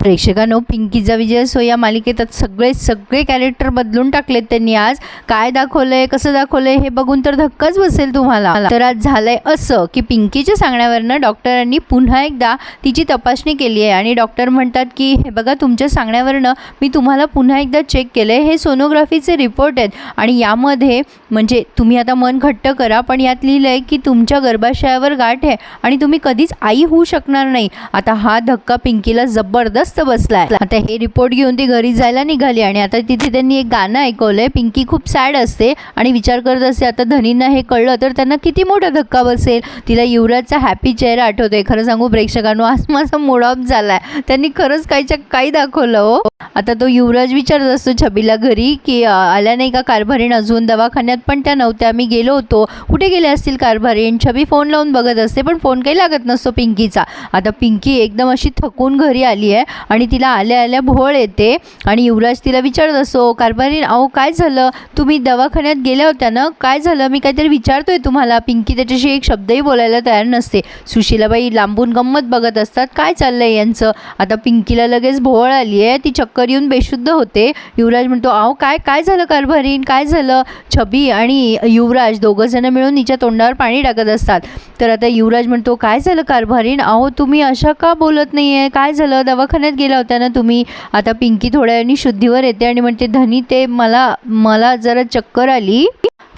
प्रेक्षकांनो पिंकीचा विजय so या मालिकेत सगळे सगळे कॅरेक्टर बदलून टाकलेत त्यांनी आज. काय दाखवलंय कसं दाखवलंय हे बघून तर धक्काच बसेल तुम्हाला. तर आज झालंय असं की पिंकीच्या सांगण्यावरनं डॉक्टरांनी पुन्हा एकदा तिची तपासणी केली आहे. आणि डॉक्टर म्हणतात की हे बघा तुमच्या सांगण्यावरनं मी तुम्हाला पुन्हा एकदा चेक केलं आहे हे सोनोग्राफीचे रिपोर्ट आहेत. आणि यामध्ये म्हणजे तुम्ही आता मन घट्ट करा पण यात लिहिलं आहे की तुमच्या गर्भाशयावर गाठ आहे आणि तुम्ही कधीच आई होऊ शकणार नाही. आता हा धक्का पिंकीला जबरदस्त बसलाय. आता हे रिपोर्ट घेऊन ती घरी जायला निघाली आणि आता तिथे त्यांनी एक गाणं ऐकवलंय. पिंकी खूप सॅड असते आणि विचार करत असते आता धनींना हे कळलं तर त्यांना किती मोठा धक्का बसेल? तिला युवराजचा हॅपी चेहरा आठवतोय. खरं सांगू प्रेक्षकांनो आज माझा मूड ऑफ झालाय. त्यांनी खरंच काहीच्या काही दाखवलं हो. आता तो युवराज विचारत असतो छबीला घरी की आल्या नाही का कारभारीण अजून? दवाखान्यात पण त्या नव्हत्या. मी गेलो होतो. कुठे गेले असतील कारभारीण? छबी फोन लावून बघत असते पण फोन काही लागत नसतो पिंकीचा आता पिंकी एकदम अशी थकून घरी आली आहे आणि तिला आल्या आल्या भोळ येते. आणि युवराज तिला विचारत असो कारभारी अहो काय झालं? तुम्ही दवाखान्यात गेल्या होत्या ना? काय झालं? मी काहीतरी विचारतोय तुम्हाला. पिंकी त्याच्याशी एक शब्दही बोलायला तयार नसते. सुशीलाबाई लांबून गंमत बघत असतात काय चाललंय यांचं? आता पिंकीला लगेच भोवळ आली आहे ती चक्कर येऊन बेशुद्ध होते. युवराज म्हणतो अहो काय काय झालं कारभारीण काय झालं? छबी आणि युवराज दोघं जण मिळून हिच्या तोंडावर पाणी टाकत असतात. तर आता युवराज म्हणतो काय झालं कारभारीण अहो तुम्ही अशा का बोलत नाही आहे काय झालं? दवाखान्यात गेला होता ना तुम्ही आता पिंकी थोड्या वेळाने शुद्धीवर येते आणि म्हणते धनी ते मला मला जरा चक्कर आली.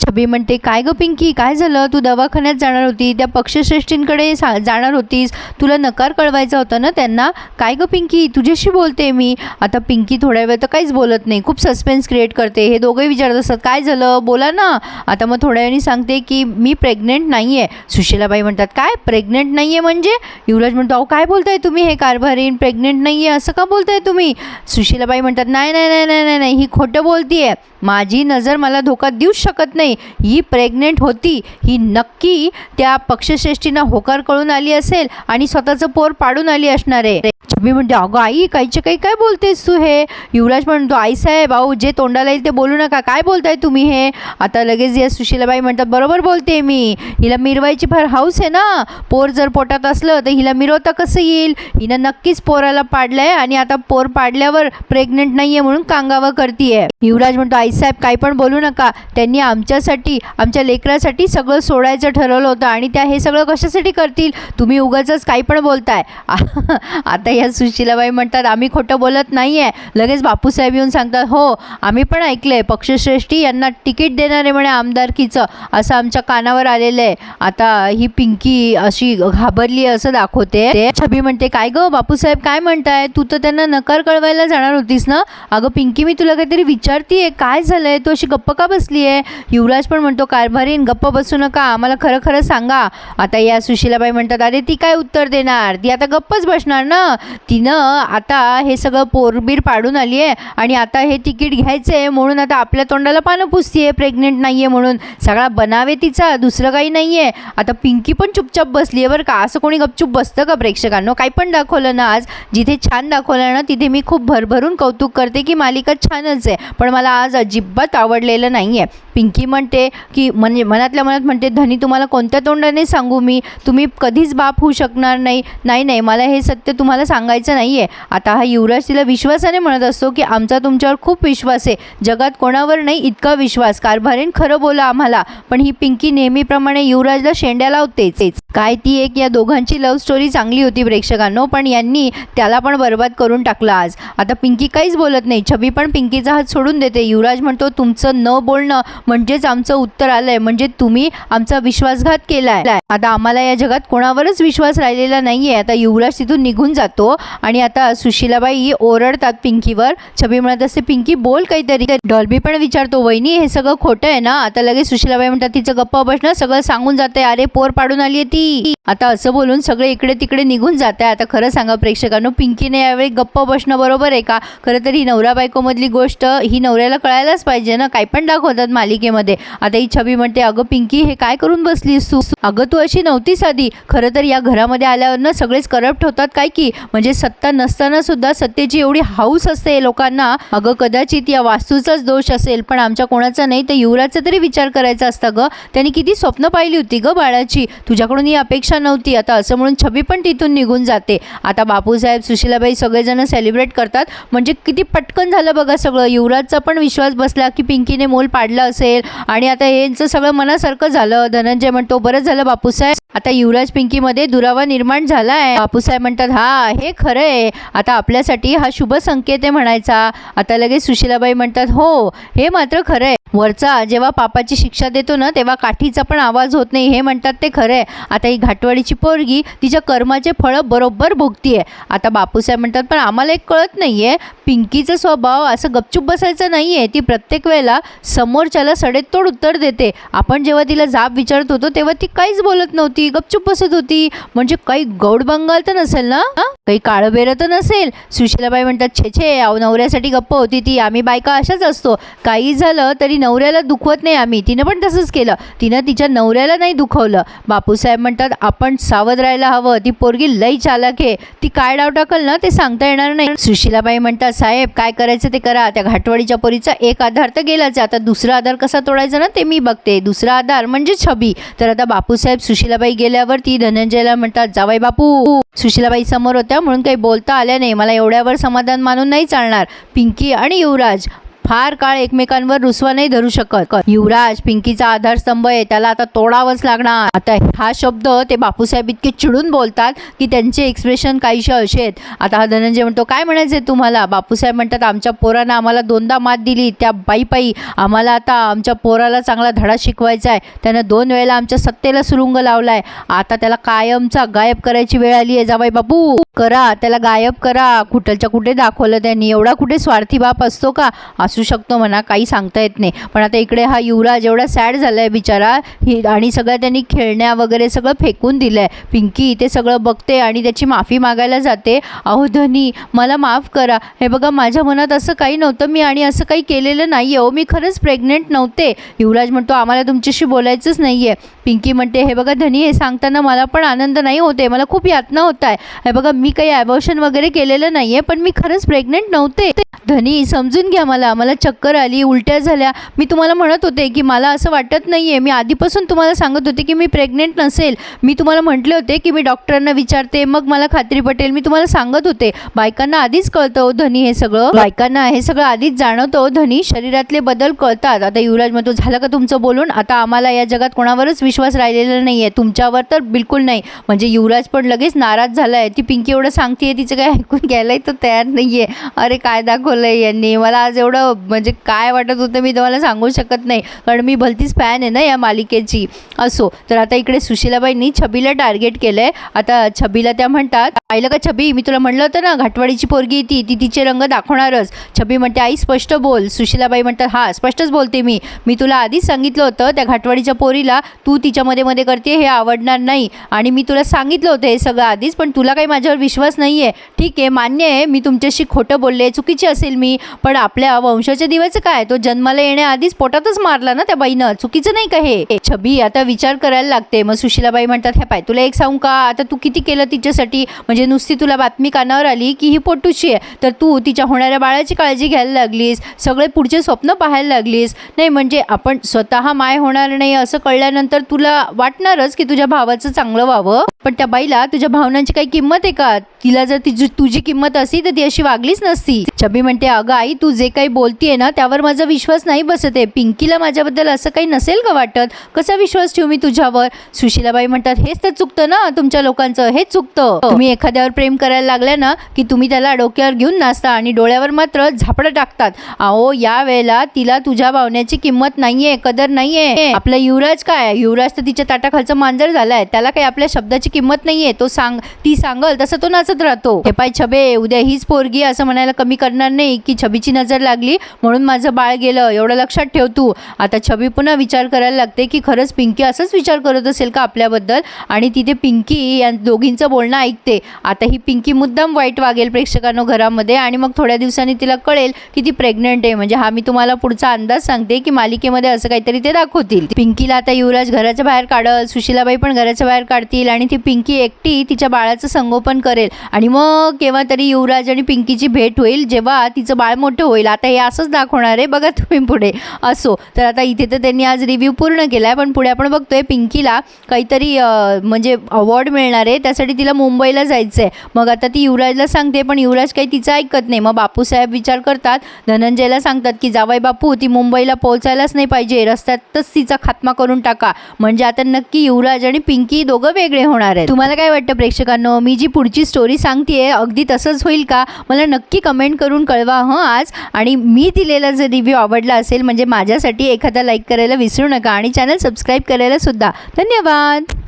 छबी म्हणते काय गं पिंकी काय झालं? तू दवाखान्यात जाणार होती त्या पक्षश्रेष्ठींकडे सा जाणार होतीस. तुला नकार कळवायचा होता ना त्यांना? काय गं पिंकी तुझ्याशी बोलते मी. आता पिंकी थोड्या वेळ तर काहीच बोलत नाही. खूप सस्पेन्स क्रिएट करते. हे दोघे विचारत असतात काय झालं? बोला ना. आता मग थोड्या वेळाने सांगते की मी प्रेग्नेंट नाही आहे सुशीलाबाई म्हणतात काय? प्रेग्नेंट नाही आहे म्हणजे? युवराज म्हणतो अहो काय बोलताय तुम्ही हे कारभारीन? प्रेग्नेंट नाही आहे असं का बोलताय तुम्ही? सुशीलाबाई म्हणतात नाही नाही नाही नाही नाही नाही ही खोटं बोलतीये. माझी नजर मला धोका देऊच शकत नाही. ही प्रेग्नेंट होती. ही नक्की त्या पक्षश्रेष्ठींना होकार कळून आली असेल आणि स्वतःचं पोर पाडून आली असणार आहे. छबी म्हणते अगं आई काहीचे काही काय बोलतेस तू हे? युवराज म्हणतो आई साहेब अहो जे तोंडाला येईल ते बोलू नका. काय बोलताय तुम्ही हे? आता लगेच या सुशीलाबाई म्हणतात बरोबर बोलते मी. हिला मिरवायची फार हाऊस आहे ना. पोर जर पोटात असलं तर हिला मिरवता कसं येईल? हिनं नक्कीच पोराला पाडलंय आणि आता पोर पाडल्यावर प्रेग्नेंट नाहीये म्हणून कांगावं करतीये. युवराज म्हणतो आईसाहेब काही पण बोलू नका. त्यांनी आमच्यासाठी आमच्या लेकरासाठी सगळं सोडायचं ठरवलं होतं आणि त्या हे सगळं कशासाठी करतील? तुम्ही उगाचच काही पण बोलताय. आता या सुशीलाबाई म्हणतात आम्ही खोटं बोलत नाही आहे लगेच बापूसाहेब येऊन सांगतात हो आम्ही पण ऐकलं आहे पक्षश्रेष्ठी यांना तिकीट देणार आहे म्हणे आमदारकीचं असं आमच्या कानावर आलेलं आहे. आता ही पिंकी अशी घाबरली आहे असं दाखवते. ते छबी म्हणते काय गं बापूसाहेब काय म्हणताय? तू तर त्यांना नकार कळवायला जाणार होतीस ना? अगं पिंकी मी तुला काहीतरी विचारतीये. काय झालंय? तू अशी गप्प का बसली आहे युवराज पण म्हणतो कारभारीन गप्प बसू नका. आम्हाला खरं खरं सांगा. आता या सुशीलाबाई म्हणतात अरे ती काय उत्तर देणार? ती आता गप्पच बसणार ना? तिनं आता हे सगळं पोरबीर पाडून आली आहे आणि आता हे तिकीट घ्यायचं आहे म्हणून आता आपल्या तोंडाला पानं पुसतीये प्रेग्नेंट नाही आहे म्हणून. सगळा बनावे तिचा दुसरं काही नाही आहे आता पिंकी पण चुपचाप बसली आहे बरं का. असं कोणी गपचूप बसतं का प्रेक्षकांनो? काही पण दाखवलं ना आज. जिथे छान दाखवलं ना तिथे मी खूप भरभरून कौतुक करते की मालिका छानच आहे. पण मला आज अजिबात आवडलेलं नाही आहे पिंकी म्हणते की म्हणजे मनातल्या मनात म्हणते धनी तुम्हाला कोणत्या तोंडाने सांगू मी? तुम्ही कधीच बाप होऊ शकणार नाही. नाही नाही. मला हे सत्य तुम्हाला सांगायचं नाही आहे आता हा युवराज तिला विश्वासाने म्हणत असतो की आमचा तुमच्यावर खूप विश्वास आहे. जगात कोणावर नाही इतका विश्वास. कारभारीन खरं बोला आम्हाला. पण ही पिंकी नेहमीप्रमाणे युवराजला शेंड्या लावतेच. काय ती एक या दोघांची लव्ह स्टोरी चांगली होती प्रेक्षकांनो पण यांनी त्याला पण बरबाद करून टाकला आज. आता पिंकी काहीच बोलत नाही. छबी पण पिंकीचा हात सोडून देते. युवराज म्हणतो तुमचं न बोलणं म्हणजेच आमचं उत्तर आलंय. म्हणजे तुम्ही आमचा विश्वासघात केलाय. आता आम्हाला या जगात कोणावरच विश्वास राहिलेला नाहीये. आता युवराज तिथून निघून जातो. आणि आता सुशीलाबाई ओरडतात पिंकीवर. छबी म्हणत असते पिंकी बोल काहीतरी. डॉल्बी पण विचारतो वहिनी हे सगळं खोटं आहे ना? आता लगेच सुशीलाबाई म्हणतात तिचं गप्प बसणं सगळं सांगून जाते. अरे पोर पाडून आली आहे ती. आता असं बोलून सगळे इकडे तिकडे निघून जात आहे आता खरं सांगा प्रेक्षकांनो पिंकीने यावेळी गप्प बसणं बरोबर आहे का? खरं तर ही नवरा बायकोमधली गोष्ट ही नवऱ्याला कळायलाच पाहिजे ना? काय पण दाखवतात मालिकेमध्ये. आता ही छबी म्हणते अगं पिंकी हे काय करून बसलीस तू? अगं तू अशी नव्हतीस आधी. खरं तर या घरामध्ये आल्यावर ना सगळेच करप्ट होतात काय की? म्हणजे सत्ता नसताना सुद्धा सत्तेची एवढी हाऊस असते लोकांना. अगं कदाचित या वास्तूचाच दोष असेल पण आमच्या कोणाचा नाही तर युवराजचा तरी विचार करायचा असता ग. त्यांनी किती स्वप्न पाहिली होती ग बाळाची. तुझ्याकडून ही अपेक्षा नव्हती. आता असं म्हणून छबी पण तिथून निघून जाते. आता बापूसाहेब सुशीलाबाई सगळेजण सेलिब्रेट करतात. म्हणजे किती पटकन झालं बघा सगळं. युवराजचा पण विश्वास बसला की पिंकीने मोल पाडला असेल. आणि आता यांचं सगळं मनासारखं झालं. धनंजय म्हणतो बरंच झालं बापूसाहेब. आता युवराज पिंकीमध्ये दुरावा निर्माण झाला आहे बापूसाहेब म्हणतात हा हे खरं आहे आता आपल्यासाठी हा शुभ संकेत आहे म्हणायचा. आता लगेच सुशीलाबाई म्हणतात हो हे मात्र खरं आहे वरचा जेव्हा पापाची शिक्षा देतो ना तेव्हा काठीचा पण आवाज होत नाही. हे म्हणतात ते खरं आहे आता ही घाटवाडीची पोरगी तिच्या कर्माचे फळं बरोबर भोगतीये. आता बापूसाहेब म्हणतात पण आम्हाला एक कळत नाही आहे पिंकीचा स्वभाव असं गपचूप बसायचं नाही आहे ती प्रत्येक वेळेला समोरच्याला सडेतोड उत्तर देते. आपण जेव्हा तिला जाब विचारत होतो तेव्हा ती काहीच बोलत नव्हती. गपचूप बसत होती. म्हणजे काही गौड बंगाल तर नसेल ना? काही काळबेरं तर नसेल? सुशीलाबाई म्हणतात छे छे अहो नवऱ्यासाठी गप्प होती ती. आम्ही बायका अशाच असतो. काही झालं तरी नवऱ्याला दुखवत नाही आम्ही. तिनं पण तसंच केलं. तिनं तिच्या नवऱ्याला नाही दुखवलं. बापूसाहेब म्हणतात आपण सावध राहायला हवं. ती पोरगी लई चालक आहे. ती काय डाव टाकल ना ते सांगता येणार नाही. सुशीलाबाई म्हणतात साहेब काय करायचं ते करा. त्या घाटवाडीच्या पोरीचा एक आधार तर गेलाच आहे. आता दुसरा आधार कसा तोडायचा ना ते मी बघते. दुसरा आधार म्हणजे छबी. तर आता बापूसाहेब सुशीलाबाई गेल्यावर ती धनंजयला म्हणतात जावाई बापू. सुशीलाबाई समोर होत्या म्हणून काही बोलता आल्या नाही. मला एवढ्यावर समाधान मानून नाही चालणार. पिंकी आणि युवराज. फार काळ एकमेकांवर रुसवा नाही धरू शकत. युवराज पिंकीचा आधारस्तंभ आहे त्याला आता तोडावंच लागणार. आता हा शब्द ते बापूसाहेब इतके चिडून बोलतात की त्यांचे एक्सप्रेशन काहीशे असे आहेत. आता हा धनंजय म्हणतो काय म्हणायचं आहे तुम्हाला? बापूसाहेब म्हणतात आमच्या पोरानं आम्हाला दोनदा मात दिली त्या बाईपाई आम्हाला आता आमच्या पोराला चांगला धडा शिकवायचा आहे. त्यानं दोन वेळेला आमच्या सत्तेला सुरुंग लावलाय. आता त्याला कायमचा गायब करायची वेळ आली आहे. जाबाई बापू. करा त्याला गायब करा. कुठलच्या कुठे दाखवलं त्यांनी? एवढा कुठे स्वार्थी बाप असतो का? असू शकतो म्हणा काही सांगता येत नाही. पण आता इकडे हा युवराज एवढा सॅड झाला आहे बिचारा. ही आणि सगळं त्यांनी खेळण्या वगैरे सगळं फेकून दिलं आहे पिंकी ते सगळं बघते आणि त्याची माफी मागायला जाते. अहो धनी मला माफ करा. हे बघा माझ्या मनात असं काही नव्हतं. मी आणि असं काही केलेलं नाही आहे हो मी खरंच प्रेग्नेंट नव्हते. युवराज म्हणतो आम्हाला तुमच्याशी बोलायचंच नाही आहे पिंकी म्हणते हे बघा धनी हे सांगताना मला पण आनंद नाही होते मला खूप यातना होत आहे. हे बघा मी काही ॲबॉर्शन वगैरे केलेलं नाही आहे पण मी खरंच प्रेग्नेंट नव्हते. धनी समजून घ्या मला. मला चक्कर आली उलट्या झाल्या. मी तुम्हाला म्हणत होते की मला असं वाटत नाही आहे मी आधीपासून तुम्हाला सांगत होते की मी प्रेग्नेंट नसेल. मी तुम्हाला म्हटले होते की मी डॉक्टरांना विचारते. मग मला खात्री पटेल. मी तुम्हाला सांगत होते. बायकांना आधीच कळतं हो धनी हे सगळं. बायकांना हे सगळं आधीच जाणवतं हो धनी. शरीरातले बदल कळतात. आता युवराज म्हणतो झालं का तुमचं बोलून? आता आम्हाला या जगात कोणावरच विश्वास राहिलेला नाही आहे तुमच्यावर तर बिलकुल नाही. म्हणजे युवराज पण लगेच नाराज झाला आहे ती पिंकी एवढं सांगते तिचं काय ऐकून घ्यायलाही तर तयार नाही आहे अरे काय दाखवलं आहे यांनी. मला आज एवढं म्हणजे काय वाटत होतं मी तुम्हाला सांगू शकत नाही. कारण मी भलतीच फॅन आहे ना या मालिकेची. असो तर आता इकडे सुशीलाबाईंनी छबीला टार्गेट केलं आहे आता छबीला त्या म्हणतात पाहिलं का छबी? मी तुला म्हणलं होतं ना घाटवाडीची पोरगी ती. ती तिचे रंग दाखवणारच. छबी म्हणते आई स्पष्ट बोल. सुशीलाबाई म्हणतात हा स्पष्टच बोलते मी. मी तुला आधीच सांगितलं होतं त्या घाटवाडीच्या पोरीला तू तिच्यामध्ये मध्ये करते हे आवडणार नाही. आणि मी तुला सांगितलं होतं हे सगळं आधीच पण तुला काही माझ्यावर विश्वास नाही आहे ठीक आहे मान्य आहे मी तुमच्याशी खोटं बोलले चुकीचे असेल मी पण आपल्या वंशाच्या दिवस काय? तो जन्माला येण्याआधीच पोटातच मारला ना त्या बाईनं. चुकीचं नाही का हे? छबी आता विचार करायला लागते. मग सुशीलाबाई म्हणतात हे पाय तुला एक सांगू का? आता तू किती केलं तिच्यासाठी? म्हणजे नुसती तुला बातमी कानावर आली की ही पोटूची आहे. तर तू तिच्या होणाऱ्या बाळाची काळजी घ्यायला लागलीस. सगळे पुढचे स्वप्न पाहायला लागलीस. नाही म्हणजे आपण स्वतः माय होणार नाही असं कळल्यानंतर तुला वाटणारच की तुझ्या भावाचं चांगलं व्हावं? पण त्या बाईला तुझ्या भावनांची काही किंमत आहे का? तिला जर तिची तुझी किंमत असती तर ती अशी वागलीच नसती. छबी म्हणते अगं आई तू जे काही बोलतीये ना त्यावर माझा विश्वास नाही बसत आहे. पिंकीला माझ्याबद्दल असं काही नसेल का वाटत? कसा विश्वास ठेवू मी तुझ्यावर? सुशीलाबाई म्हणतात हेच तर चुकतं ना तुमच्या लोकांचं. हेच चुकतं. तुम्ही एखाद्यावर प्रेम करायला लागल्या ना की तुम्ही त्याला डोक्यावर घेऊन नाचता आणि डोळ्यावर मात्र झापडं टाकतात. अहो या वेळेला तिला तुझ्या भावण्याची किंमत नाहीये कदर नाहीये. आपला युवराज काय? युवराज तर तिच्या ताटाखालचं मांजर झालाय. त्याला काही आपल्या शब्दाची किंमत नाहीये. तो सांग ती सांगल तसं तो नाचत राहतो. हे पाय छबे उद्या हीच पोरगी असं म्हणायला कमी करणार नाही नाही की छबीची नजर लागली म्हणून माझं बाळ गेलं. एवढं लक्षात ठेव तू. आता छबी पुन्हा विचार करायला लागते की खरंच पिंकी असंच विचार करत असेल का आपल्याबद्दल? आणि तिथे पिंकी या दोघींचं बोलणं ऐकते. आता ही पिंकी मुद्दाम वाईट वागेल प्रेक्षकांनो घरामध्ये आणि मग थोड्या दिवसांनी तिला कळेल की ती प्रेग्नंट आहे. म्हणजे हा मी तुम्हाला पुढचा अंदाज सांगते की मालिकेमध्ये असं काहीतरी ते दाखवतील. पिंकीला आता युवराज घराच्या बाहेर काढल सुशीलाबाई पण घराच्या बाहेर काढतील आणि ती पिंकी एकटी तिच्या बाळाचं संगोपन करेल. आणि मग केव्हा तरी युवराज आणि पिंकीची भेट होईल जेव्हा तिचं बाळ मोठं होईल. आता हे असंच दाखवणार आहे. बघा तुम्ही पुढे. असो. तर आता इथे तर त्यांनी आज रिव्ह्यू पूर्ण केला आहे पण पुढे आपण बघतोय पिंकीला काहीतरी म्हणजे अवॉर्ड मिळणार आहे. त्यासाठी तिला मुंबईला जायचं आहे मग आता ती युवराजला सांगते पण युवराज काही तिचं ऐकत नाही. मग बापूसाहेब विचार करतात. धनंजयला सांगतात की जावाई बापू ती मुंबईला पोहोचायलाच नाही पाहिजे. रस्त्यातच तिचा खात्मा करून टाका. म्हणजे आता नक्की युवराज आणि पिंकी दोघं वेगळे होणार आहेत. तुम्हाला काय वाटतं प्रेक्षकांनो? मी जी पुढची स्टोरी सांगते अगदी तसंच होईल का? मला नक्की कमेंट करून कळवा हं आज. आणि मी दिलेला जर रिव्ह्यू आवडला असेल म्हणजे माझ्यासाठी एखादा लाईक करायला विसरू नका आणि चॅनल सबस्क्राईब करायला सुद्धा. धन्यवाद.